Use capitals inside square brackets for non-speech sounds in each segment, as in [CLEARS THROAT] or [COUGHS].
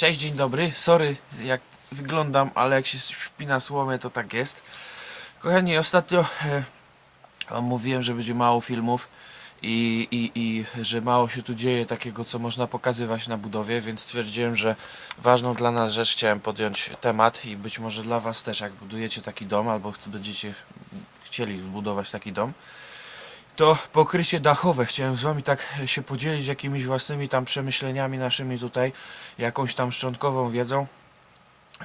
Cześć, dzień dobry. Sorry, jak wyglądam, ale jak się śpi na słomie, to tak jest. Kochani, ostatnio e, mówiłem, że będzie mało filmów i, i, i że mało się tu dzieje takiego, co można pokazywać na budowie, więc stwierdziłem, że ważną dla nas rzecz chciałem podjąć temat i być może dla was też, jak budujecie taki dom albo będziecie chcieli zbudować taki dom, to pokrycie dachowe. Chciałem z wami tak się podzielić jakimiś własnymi tam przemyśleniami naszymi tutaj, jakąś tam szczątkową wiedzą.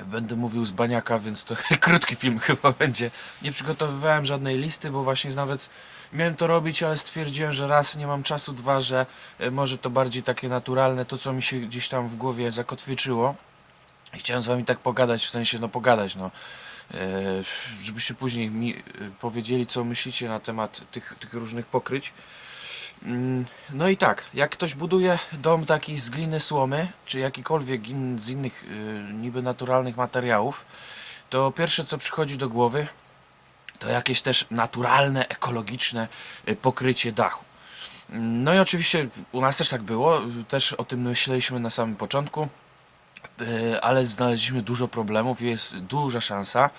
Będę mówił z baniaka, więc to [LAUGHS] krótki film chyba będzie. Nie przygotowywałem żadnej listy, bo właśnie nawet miałem to robić, ale stwierdziłem, że raz nie mam czasu, dwa, że e, może to bardziej takie naturalne, to co mi się gdzieś tam w głowie zakotwiczyło. I chciałem z wami tak pogadać, w sensie no pogadać, no. E, żebyście później mi e, powiedzieli, co myślicie na temat tych, tych różnych pokryć. Mm, No i tak, jak ktoś buduje dom taki z gliny słomy, czy jakikolwiek in, z innych y, niby naturalnych materiałów, to pierwsze co przychodzi do głowy, to jakieś też naturalne, ekologiczne pokrycie dachu. Mm, No i oczywiście u nas też tak było, też o tym myśleliśmy na samym początku, ale znaleźliśmy dużo problemów i jest duża szansa,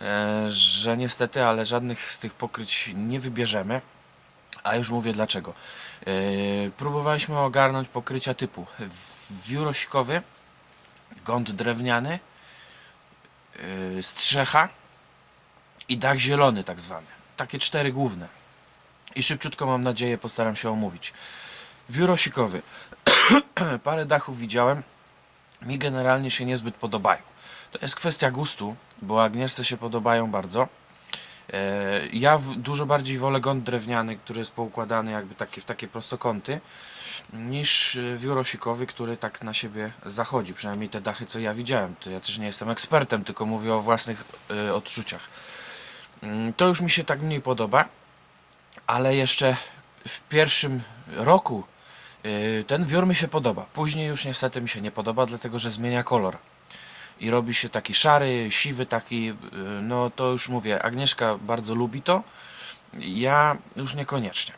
e, że niestety, ale żadnych z tych pokryć nie wybierzemy. A już mówię dlaczego. Yy, próbowaliśmy ogarnąć pokrycia typu wiórosikowy, gąd drewniany, strzecha i dach zielony tak zwany. Takie cztery główne. I szybciutko mam nadzieję postaram się omówić. Wiórosikowy. [COUGHS] Parę dachów widziałem. Mi generalnie się niezbyt podobają. To jest kwestia gustu, bo Agnieszce się podobają bardzo. E, Ja dużo bardziej wolę gąd drewniany, który jest poukładany jakby takie, w takie prostokąty, niż e, wiórosikowy, który tak na siebie zachodzi. Przynajmniej te dachy, co ja widziałem. To ja też nie jestem ekspertem, tylko mówię o własnych e, odczuciach. Mm, To już mi się tak mniej podoba, ale jeszcze w pierwszym roku ten wiór mi się podoba. Później już niestety mi się nie podoba, dlatego że zmienia kolor i robi się taki szary, siwy taki, y, no to już mówię, Agnieszka bardzo lubi to, ja już niekoniecznie.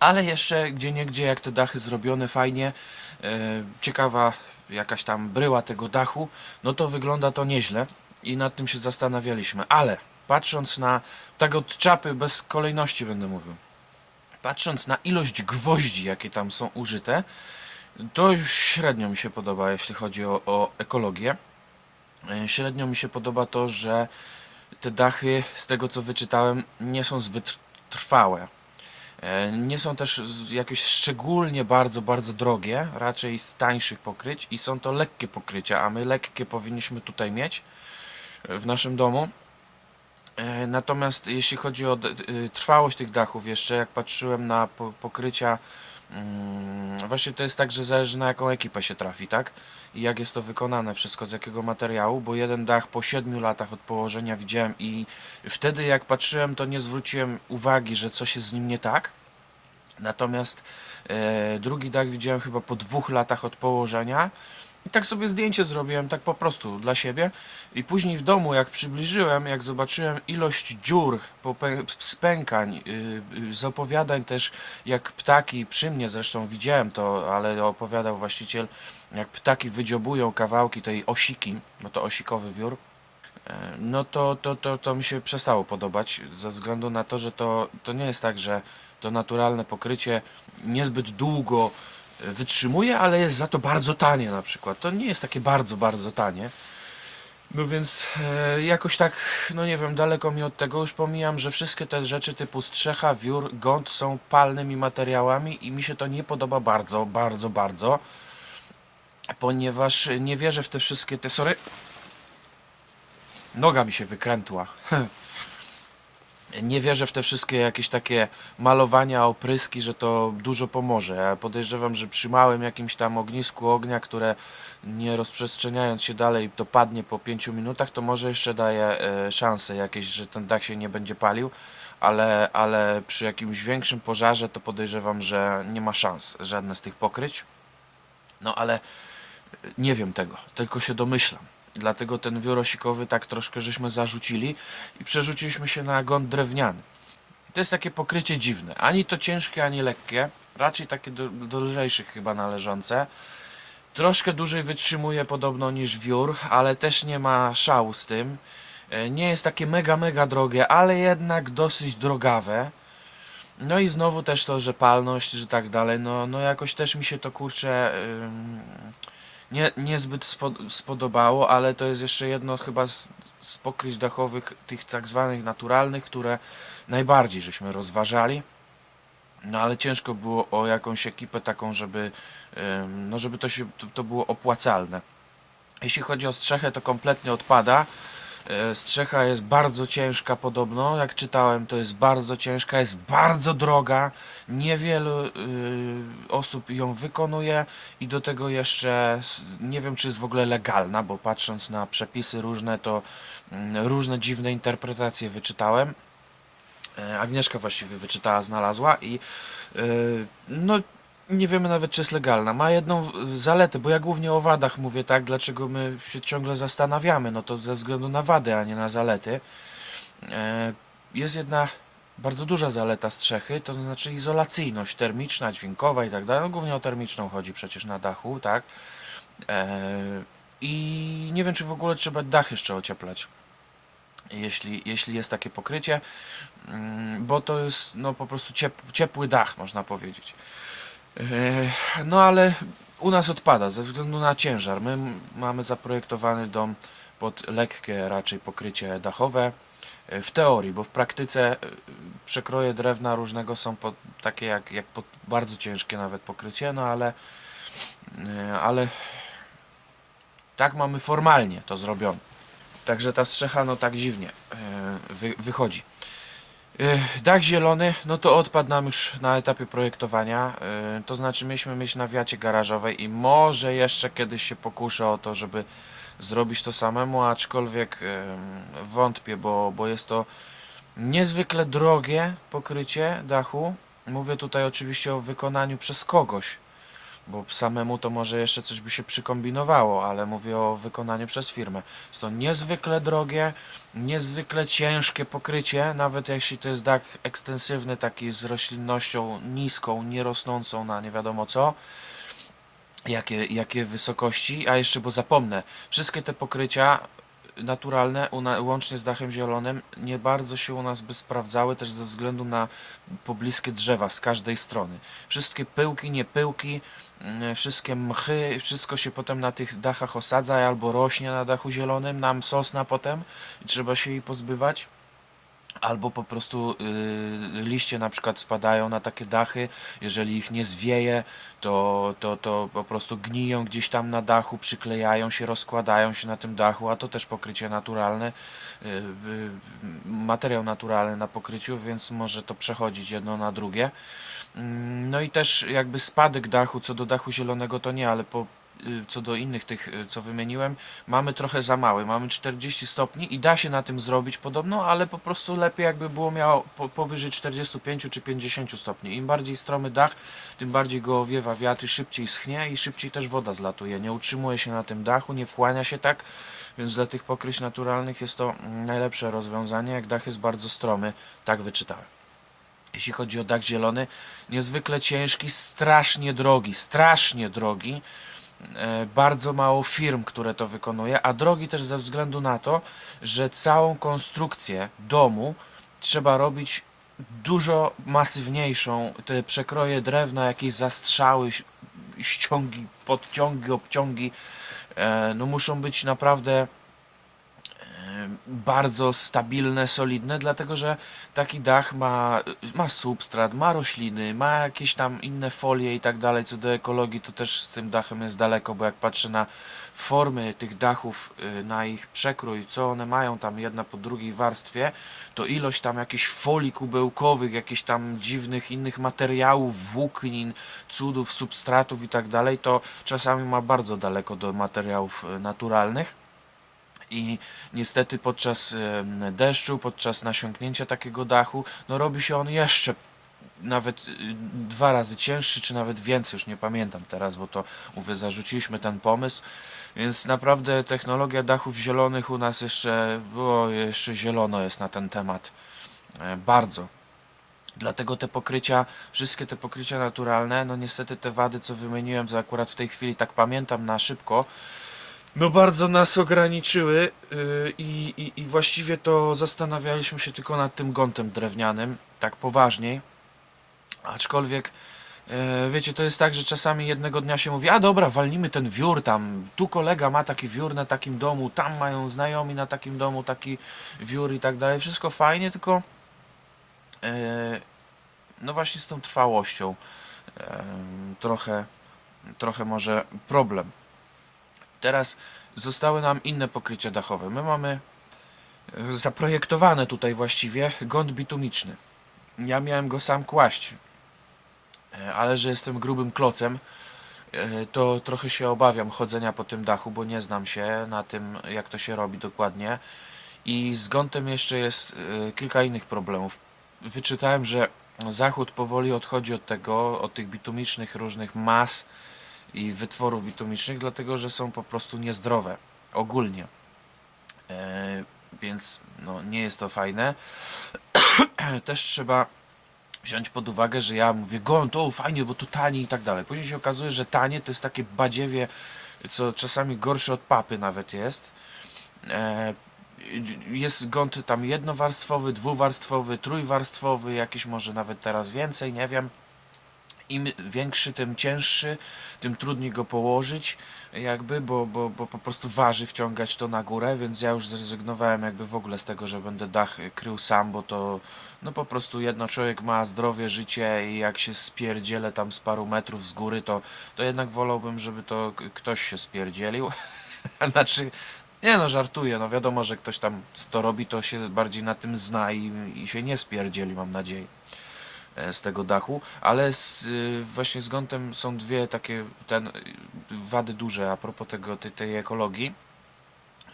Ale jeszcze gdzie niegdzie jak te dachy zrobione fajnie, y, ciekawa jakaś tam bryła tego dachu, no to wygląda to nieźle i nad tym się zastanawialiśmy, ale patrząc na, tak od czapy, bez kolejności będę mówił, patrząc na ilość gwoździ, jakie tam są użyte, to już średnio mi się podoba, jeśli chodzi o, o ekologię. E, Średnio mi się podoba to, że te dachy, z tego co wyczytałem, nie są zbyt trwałe. E, Nie są też jakieś szczególnie bardzo, bardzo drogie, raczej z tańszych pokryć i są to lekkie pokrycia, a my lekkie powinniśmy tutaj mieć w naszym domu. E, Natomiast jeśli chodzi o y, trwałość tych dachów jeszcze, jak patrzyłem na po- pokrycia, mm, właśnie to jest tak, że zależy na jaką ekipę się trafi, tak? I jak jest to wykonane, wszystko z jakiego materiału, bo jeden dach po 7 latach od położenia widziałem i wtedy jak patrzyłem, to nie zwróciłem uwagi, że coś jest z nim nie tak. Natomiast e, drugi dach widziałem chyba po dwóch latach od położenia. I tak sobie zdjęcie zrobiłem, tak po prostu dla siebie. I później w domu, jak przybliżyłem, jak zobaczyłem ilość dziur, spękań, yy, yy, z opowiadań też, jak ptaki, przy mnie zresztą widziałem to, ale opowiadał właściciel, jak ptaki wydziobują kawałki tej osiki, bo to osikowy wiór, e, no to, to, to, to mi się przestało podobać, ze względu na to, że to, to nie jest tak, że to naturalne pokrycie niezbyt długo wytrzymuje, ale jest za to bardzo tanie na przykład. To nie jest takie bardzo, bardzo tanie. No więc e, jakoś tak, no nie wiem, daleko mi od tego już pomijam, że wszystkie te rzeczy typu strzecha, wiór, gąd są palnymi materiałami i mi się to nie podoba bardzo, bardzo, bardzo, ponieważ nie wierzę w te wszystkie te, sorry, noga mi się wykrętła. [LAUGHS] Nie wierzę w te wszystkie jakieś takie malowania, opryski, że to dużo pomoże. Ja podejrzewam, że przy małym jakimś tam ognisku ognia, które nie rozprzestrzeniając się dalej to padnie po 5 minutach, to może jeszcze daje e, szanse jakieś, że ten dach się nie będzie palił, ale, ale przy jakimś większym pożarze to podejrzewam, że nie ma szans żadne z tych pokryć. No ale nie wiem tego, tylko się domyślam. Dlatego ten wiórosikowy tak troszkę żeśmy zarzucili i przerzuciliśmy się na gąd drewniany. To jest takie pokrycie dziwne. Ani to ciężkie, ani lekkie. Raczej takie do, do lżejszych chyba należące. Troszkę dłużej wytrzymuje podobno niż wiór, ale też nie ma szału z tym. E, Nie jest takie mega, mega drogie, ale jednak dosyć drogawe. No i znowu też to, że palność, że tak dalej, no, no jakoś też mi się to kurczę ym, nie, niezbyt spo, spodobało, ale to jest jeszcze jedno chyba z, z pokryć dachowych, tych tak zwanych naturalnych, które najbardziej żeśmy rozważali. No ale ciężko było o jakąś ekipę taką, żeby, no żeby to, się, to, to było opłacalne. Jeśli chodzi o strzechę, to kompletnie odpada. E, Strzecha jest bardzo ciężka podobno, jak czytałem to jest bardzo ciężka, jest bardzo droga, niewielu y, osób ją wykonuje i do tego jeszcze nie wiem czy jest w ogóle legalna, bo patrząc na przepisy różne to mm, różne dziwne interpretacje wyczytałem. E, Agnieszka właściwie wyczytała, znalazła i y, no nie wiemy nawet czy jest legalna. Ma jedną zaletę, bo ja głównie o wadach mówię tak, dlaczego my się ciągle zastanawiamy, no to ze względu na wady, a nie na zalety. E, Jest jedna bardzo duża zaleta strzechy, to znaczy izolacyjność termiczna, dźwiękowa i tak dalej. No głównie o termiczną chodzi przecież na dachu, tak? E, I nie wiem, czy w ogóle trzeba dach jeszcze ocieplać. Jeśli, jeśli jest takie pokrycie, mm, bo to jest no po prostu ciep, ciepły dach, można powiedzieć. E, No ale u nas odpada ze względu na ciężar. My mamy zaprojektowany dom pod lekkie raczej pokrycie dachowe. E, W teorii, bo w praktyce e, przekroje drewna różnego są pod, takie jak, jak pod bardzo ciężkie nawet pokrycie, no ale, ale tak mamy formalnie to zrobione. Także ta strzecha no tak dziwnie wy, wychodzi. E, Dach zielony, no to odpadł nam już na etapie projektowania. e, To znaczy mieliśmy mieć na wiacie garażowej i może jeszcze kiedyś się pokuszę o to, żeby zrobić to samemu, aczkolwiek em, wątpię, bo, bo jest to niezwykle drogie pokrycie dachu. Mówię tutaj oczywiście o wykonaniu przez kogoś, bo samemu to może jeszcze coś by się przykombinowało, ale mówię o wykonaniu przez firmę. Jest to niezwykle drogie, niezwykle ciężkie pokrycie, nawet jeśli to jest dach ekstensywny, taki z roślinnością niską, nierosnącą na nie wiadomo co, jakie, jakie wysokości, a jeszcze, bo zapomnę, wszystkie te pokrycia naturalne, łącznie z dachem zielonym, nie bardzo się u nas by sprawdzały, też ze względu na pobliskie drzewa z każdej strony. Wszystkie pyłki, niepyłki, mm, wszystkie mchy, wszystko się potem na tych dachach osadza albo rośnie na dachu zielonym, nam sosna potem i trzeba się jej pozbywać. Albo po prostu y, liście na przykład spadają na takie dachy, jeżeli ich nie zwieje, to, to, to po prostu gniją gdzieś tam na dachu, przyklejają się, rozkładają się na tym dachu, a to też pokrycie naturalne, y, y, materiał naturalny na pokryciu, więc może to przechodzić jedno na drugie. Mm, No i też jakby spadek dachu, co do dachu zielonego to nie, ale po, co do innych tych, y, co wymieniłem, mamy trochę za mały. Mamy 40 stopni i da się na tym zrobić podobno, ale po prostu lepiej jakby było miało po, powyżej 45 czy 50 stopni. Im bardziej stromy dach, tym bardziej go owiewa wiatr i szybciej schnie i szybciej też woda zlatuje. Nie utrzymuje się na tym dachu, nie wchłania się tak, więc dla tych pokryć naturalnych jest to mm, najlepsze rozwiązanie, jak dach jest bardzo stromy, tak wyczytałem. Jeśli chodzi o dach zielony, niezwykle ciężki, strasznie drogi, strasznie drogi. E, bardzo mało firm, które to wykonuje, a drogi też ze względu na to, że całą konstrukcję domu trzeba robić dużo masywniejszą. Te przekroje drewna, jakieś zastrzały, ściągi, podciągi, obciągi, e, no muszą być naprawdę bardzo stabilne, solidne, dlatego że taki dach ma, ma substrat, ma rośliny, ma jakieś tam inne folie i tak dalej. Co do ekologii, to też z tym dachem jest daleko, bo jak patrzę na formy tych dachów, y, na ich przekrój, co one mają tam jedna po drugiej warstwie, to ilość tam jakichś folii kubełkowych, jakichś tam dziwnych innych materiałów, włóknin, cudów, substratów i tak dalej, to czasami ma bardzo daleko do materiałów y, naturalnych i niestety podczas deszczu, podczas nasiąknięcia takiego dachu, no robi się on jeszcze nawet y, dwa razy cięższy, czy nawet więcej, już nie pamiętam teraz, bo to mówię, zarzuciliśmy ten pomysł, więc naprawdę technologia dachów zielonych u nas jeszcze było, jeszcze zielono jest na ten temat, e, bardzo. Dlatego te pokrycia, wszystkie te pokrycia naturalne, no niestety te wady, co wymieniłem, co akurat w tej chwili tak pamiętam na szybko, no bardzo nas ograniczyły yy, i, i, właściwie to zastanawialiśmy się tylko nad tym gątem drewnianym, tak poważniej. Aczkolwiek, e, wiecie, to jest tak, że czasami jednego dnia się mówi, a dobra, walnimy ten wiór tam, tu kolega ma taki wiór na takim domu, tam mają znajomi na takim domu taki wiór i tak dalej. Wszystko fajnie, tylko e, no właśnie z tą trwałością trochę, trochę może problem. Teraz zostały nam inne pokrycia dachowe. My mamy e, zaprojektowane tutaj właściwie gąd bitumiczny. Ja miałem go sam kłaść, E, ale że jestem grubym klocem, e, to trochę się obawiam chodzenia po tym dachu, bo nie znam się na tym, jak to się robi dokładnie. I z gątem jeszcze jest kilka innych problemów. Wyczytałem, że Zachód powoli odchodzi od tego, od tych bitumicznych różnych mas i wytworów bitumicznych, dlatego że są po prostu niezdrowe ogólnie. E, więc no, nie jest to fajne. [CLEARS THROAT] Też trzeba wziąć pod uwagę, że ja mówię gon, to fajnie, bo to tanie i tak dalej. Później się okazuje, że tanie to jest takie badziewie, co czasami gorsze od papy nawet jest. E, jest gąd tam jednowarstwowy, dwuwarstwowy, trójwarstwowy, jakiś może nawet teraz więcej, nie wiem. Im większy, tym cięższy, tym trudniej go położyć, jakby, bo, bo, bo po prostu waży wciągać to na górę, więc ja już zrezygnowałem jakby w ogóle z tego, że będę dach krył sam, bo to no po prostu jedno człowiek ma zdrowie, życie i jak się spierdzielę tam z paru metrów z góry, to, to jednak wolałbym, żeby to ktoś się spierdzielił. [LAUGHS] znaczy, nie no, żartuję, no wiadomo, że ktoś tam to robi, to się bardziej na tym zna i, i się nie spierdzieli, mam nadzieję z tego dachu, ale z, y, właśnie z gątem są dwie takie ten, y, wady duże a propos tego, tej, tej ekologii,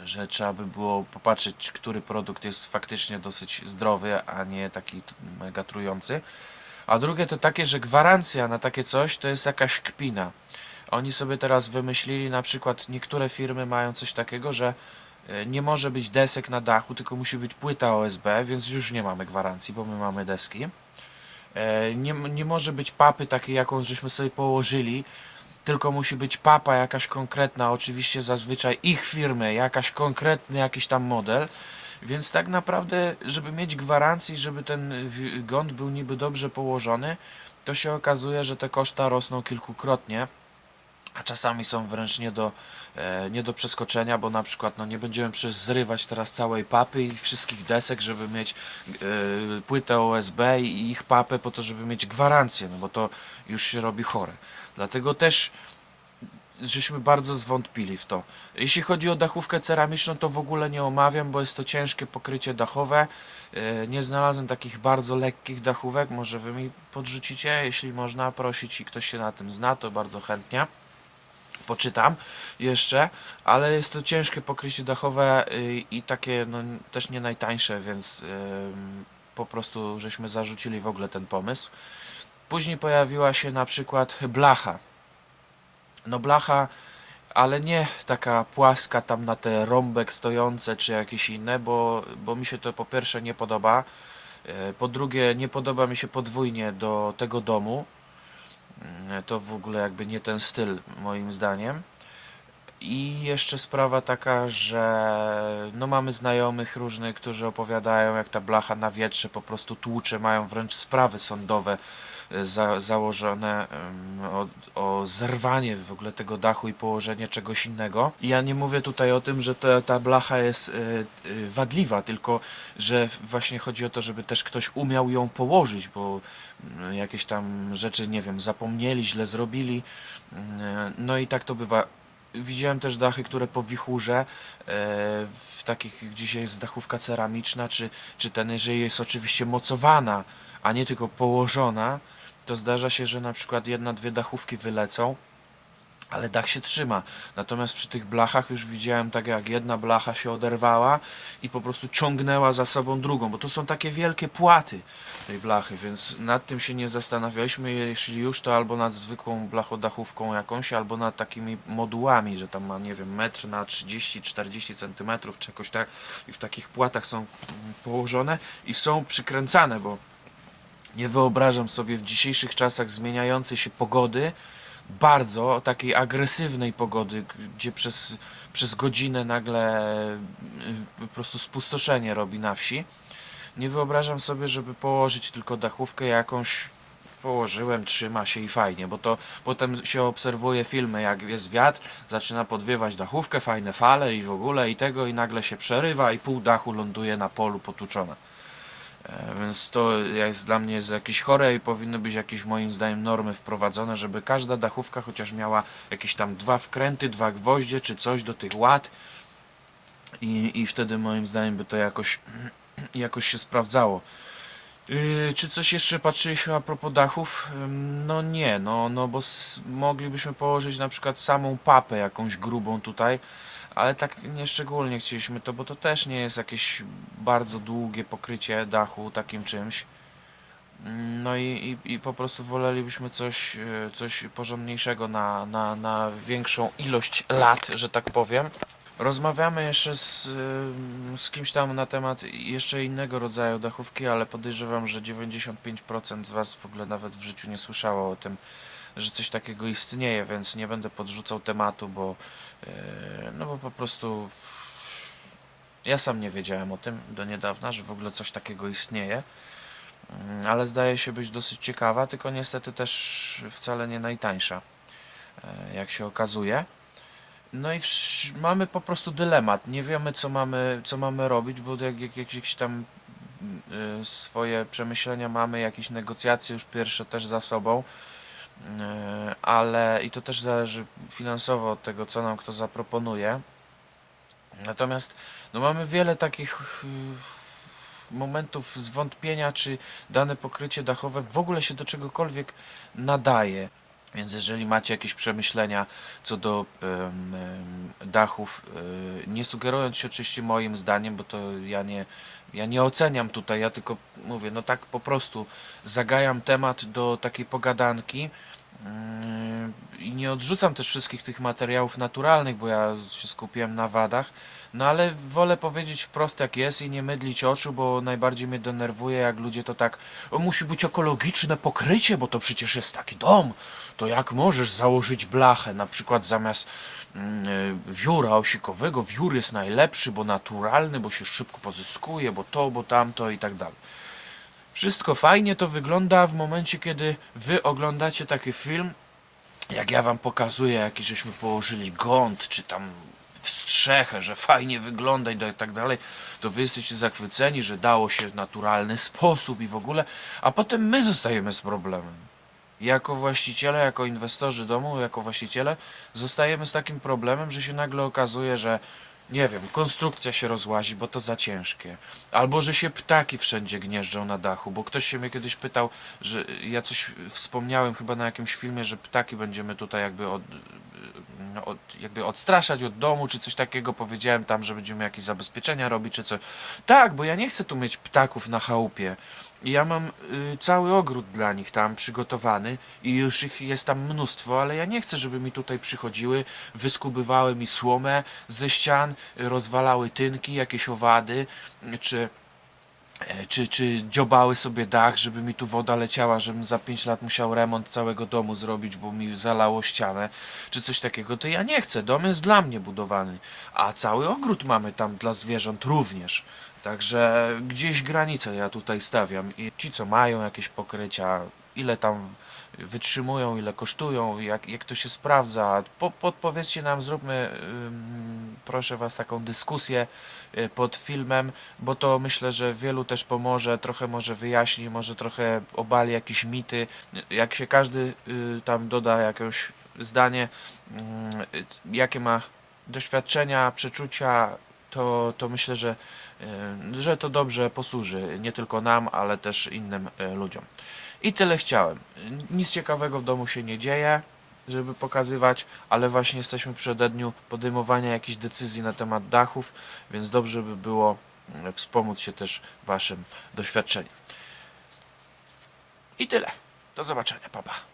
że trzeba by było popatrzeć, który produkt jest faktycznie dosyć zdrowy, a nie taki mega trujący. A drugie to takie, że gwarancja na takie coś to jest jakaś kpina. Oni sobie teraz wymyślili, na przykład niektóre firmy mają coś takiego, że e, nie może być desek na dachu, tylko musi być płyta OSB, więc już nie mamy gwarancji, bo my mamy deski. E, Nie, nie może być papy takiej, jaką żeśmy sobie położyli, tylko musi być papa jakaś konkretna, oczywiście zazwyczaj ich firmy, jakaś konkretny jakiś tam model. Więc tak naprawdę, żeby mieć gwarancję, żeby ten gąd był niby dobrze położony, to się okazuje, że te koszta rosną kilkukrotnie a czasami są wręcz nie do, e, nie do przeskoczenia, bo na przykład no, nie będziemy zrywać teraz całej papy i wszystkich desek, żeby mieć e, płytę OSB i ich papę po to, żeby mieć gwarancję, no bo to już się robi chore. Dlatego też żeśmy bardzo zwątpili w to. Jeśli chodzi o dachówkę ceramiczną, to w ogóle nie omawiam, bo jest to ciężkie pokrycie dachowe. E, Nie znalazłem takich bardzo lekkich dachówek. Może wy mi podrzucicie, jeśli można prosić i ktoś się na tym zna, to bardzo chętnie poczytam jeszcze, ale jest to ciężkie pokrycie dachowe y, i takie no, też nie najtańsze, więc ym, po prostu żeśmy zarzucili w ogóle ten pomysł. Później pojawiła się na przykład blacha. No blacha, ale nie taka płaska tam na te rąbek stojące czy jakieś inne, bo, bo mi się to po pierwsze nie podoba. E, Po drugie, nie podoba mi się podwójnie do tego domu. Mm, To w ogóle jakby nie ten styl, moim zdaniem. I jeszcze sprawa taka, że no mamy znajomych różnych, którzy opowiadają, jak ta blacha na wietrze po prostu tłucze, mają wręcz sprawy sądowe e, za, założone em, o, o zerwanie w ogóle tego dachu i położenie czegoś innego. I ja nie mówię tutaj o tym, że ta, ta blacha jest e, e, wadliwa, tylko że właśnie chodzi o to, żeby też ktoś umiał ją położyć, bo jakieś tam rzeczy, nie wiem, zapomnieli, źle zrobili. Mm, No i tak to bywa. Widziałem też dachy, które po wichurze, e, w takich, gdzie jest dachówka ceramiczna, czy, czy ten, jeżeli jest oczywiście mocowana, a nie tylko położona, to zdarza się, że na przykład jedna, dwie dachówki wylecą, ale dach się trzyma. Natomiast przy tych blachach już widziałem tak jak jedna blacha się oderwała i po prostu ciągnęła za sobą drugą, bo to są takie wielkie płaty tej blachy, więc nad tym się nie zastanawialiśmy, jeśli już to albo nad zwykłą blachodachówką jakąś, albo nad takimi modułami, że tam ma, nie wiem, metr na 30-40 centymetrów, czy jakoś tak i w takich płatach są położone i są przykręcane, bo Nie wyobrażam sobie w dzisiejszych czasach zmieniającej się pogody, bardzo takiej agresywnej pogody, gdzie przez, przez godzinę nagle y, po prostu spustoszenie robi na wsi. Nie wyobrażam sobie, żeby położyć tylko dachówkę jakąś. Położyłem, trzyma się i fajnie, bo to potem się obserwuje filmy, jak jest wiatr, zaczyna podwiewać dachówkę, fajne fale i w ogóle i tego, i nagle się przerywa i pół dachu ląduje na polu potłuczone. E, Więc to jest dla mnie jest jakieś chore i powinny być jakieś moim zdaniem normy wprowadzone, żeby każda dachówka chociaż miała jakieś tam dwa wkręty, dwa gwoździe czy coś do tych ład i, i wtedy moim zdaniem by to jakoś, [CLEARS THROAT] jakoś się sprawdzało. Yy, czy coś jeszcze patrzyliśmy a propos dachów? No nie, no, no bo moglibyśmy położyć na przykład samą papę jakąś grubą tutaj, ale tak nieszczególnie chcieliśmy to, bo to też nie jest jakieś bardzo długie pokrycie dachu takim czymś. No i, i, i po prostu wolelibyśmy coś, yy, coś porządniejszego na, na, na większą ilość lat, że tak powiem. Rozmawiamy jeszcze z, ym, z kimś tam na temat jeszcze innego rodzaju dachówki, ale podejrzewam, że 95% z Was w ogóle nawet w życiu nie słyszało o tym, że coś takiego istnieje, więc nie będę podrzucał tematu, bo yy, no bo po prostu ja sam nie wiedziałem o tym do niedawna, że w ogóle coś takiego istnieje. Mm, Ale zdaje się być dosyć ciekawa, tylko niestety też wcale nie najtańsza, e, jak się okazuje. No i mamy po prostu dylemat. Nie wiemy, co mamy, co mamy robić, bo jak, jak, jak jakieś tam y, swoje przemyślenia mamy, jakieś negocjacje już pierwsze też za sobą, ale i to też zależy finansowo od tego, co nam kto zaproponuje. Natomiast no mamy wiele takich y, momentów zwątpienia, czy dane pokrycie dachowe w ogóle się do czegokolwiek nadaje. Więc jeżeli macie jakieś przemyślenia co do dachów, y, nie sugerując się oczywiście moim zdaniem, bo to ja nie, ja nie oceniam tutaj, ja tylko mówię, no tak po prostu zagajam temat do takiej pogadanki mm, i nie odrzucam też wszystkich tych materiałów naturalnych, bo ja się skupiłem na wadach, no ale wolę powiedzieć wprost jak jest i nie mydlić oczu, bo najbardziej mnie denerwuje jak ludzie to tak, musi być ekologiczne pokrycie, bo to przecież jest taki dom, to jak możesz założyć blachę, na przykład zamiast mm, e, wióra osikowego, wiór jest najlepszy, bo naturalny, bo się szybko pozyskuje, bo to, bo tamto i tak dalej. Wszystko fajnie to wygląda w momencie, kiedy wy oglądacie taki film, jak ja wam pokazuję, jaki żeśmy położyli gąd, czy tam wstrzechę, że fajnie wygląda i tak dalej, to wy jesteście zachwyceni, że dało się w naturalny sposób i w ogóle, a potem my zostajemy z problemem. Jako właściciele, jako inwestorzy domu, jako właściciele, zostajemy z takim problemem, że się nagle okazuje, że nie wiem, konstrukcja się rozłazi, bo to za ciężkie. Albo że się ptaki wszędzie gnieżdżą na dachu, bo ktoś się mnie kiedyś pytał, że ja coś wspomniałem chyba na jakimś filmie, że ptaki będziemy tutaj jakby od, no, od, jakby odstraszać od domu, czy coś takiego. Powiedziałem tam, że będziemy jakieś zabezpieczenia robić, czy coś. Tak, bo ja nie chcę tu mieć ptaków na chałupie. Ja mam y, cały ogród dla nich tam przygotowany i już ich jest tam mnóstwo, ale ja nie chcę, żeby mi tutaj przychodziły, wyskubywały mi słomę ze ścian, rozwalały tynki, jakieś owady, czy e, czy, czy dziobały sobie dach, żeby mi tu woda leciała, żebym za 5 lat musiał remont całego domu zrobić, bo mi zalało ścianę, czy coś takiego, to ja nie chcę. Dom jest dla mnie budowany, a cały ogród mamy tam dla zwierząt również. Także gdzieś granicę ja tutaj stawiam i ci, co mają jakieś pokrycia, ile tam wytrzymują, ile kosztują, jak, jak to się sprawdza, po, podpowiedzcie nam, zróbmy proszę Was taką dyskusję y, pod filmem, bo to myślę, że wielu też pomoże, trochę może wyjaśni, może trochę obali jakieś mity. Jak się każdy y, tam doda jakieś zdanie, mm, y, jakie ma doświadczenia, przeczucia, to, to myślę, że, y, że to dobrze posłuży nie tylko nam, ale też innym y, ludziom. I tyle chciałem. Nic ciekawego w domu się nie dzieje, żeby pokazywać, ale właśnie jesteśmy w przededniu podejmowania jakichś decyzji na temat dachów, więc dobrze by było mm, wspomóc się też Waszym doświadczeniem. I tyle. Do zobaczenia, papa.